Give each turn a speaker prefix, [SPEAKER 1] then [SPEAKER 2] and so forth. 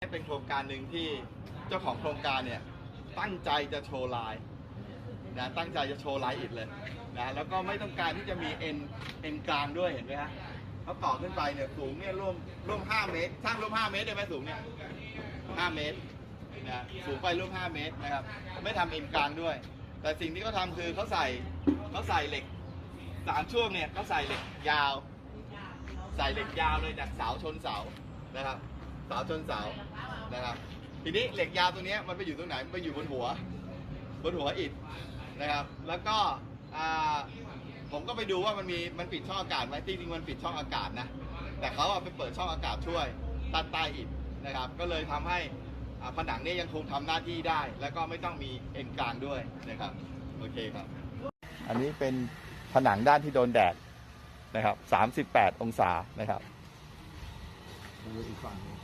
[SPEAKER 1] เป็นโครงการหนึ่งที่เจ้าของโครงการเนี่ยตั้งใจจะโชว์ลายนะตั้งใจจะโชว์ลายอิฐเลยนะแล้วก็ไม่ต้องการที่จะมีเอ็นเอ็นกลางด้วยเห็นไหมฮะเขาต่อขึ้นไปเนี่ยสูงเนี่ยร่วมร่วม5เมตรสร้างร่วม5เมตรได้ไหมสูงเนี่ย5เมตรนะสูงไปร่วม5เมตรนะครับไม่ทำเอ็นกลางด้วย แต่สิ่งที่เขาทำคือเขาใส่เขาใส่เหล็กสามช่วงเนี่ยเขาใส่เหล็กยาว ใส่เหล็กยาวเลยจากเสาชนเสานะครับ สาวชนเสาวนะครับ ทีนี้เหล็กยาวตัวเนี้ยมันไปอยู่ตรงไหนมันไปอยู่บนหัว บนหัวอิฐนะครับ แล้วก็อ่าผมก็ไปดูว่ามันมีมันปิดช่องอากาศไหมจริงๆมันปิดช่องอากาศนะ แต่เขาเอาไปเปิดช่องอากาศช่วยตัดใต้อิฐนะครับ ก็เลยทำให้อ่าผนังเนี่ยยังคงทำหน้าที่ได้ แล้วก็ไม่ต้องมีเอ็นกลางด้วยนะครับโอเคครับ อันนี้เป็นผนังด้านที่โดนแดดนะครับ 38 องศานะครับ
[SPEAKER 2] ดูอีกฝั่งหนึ่ง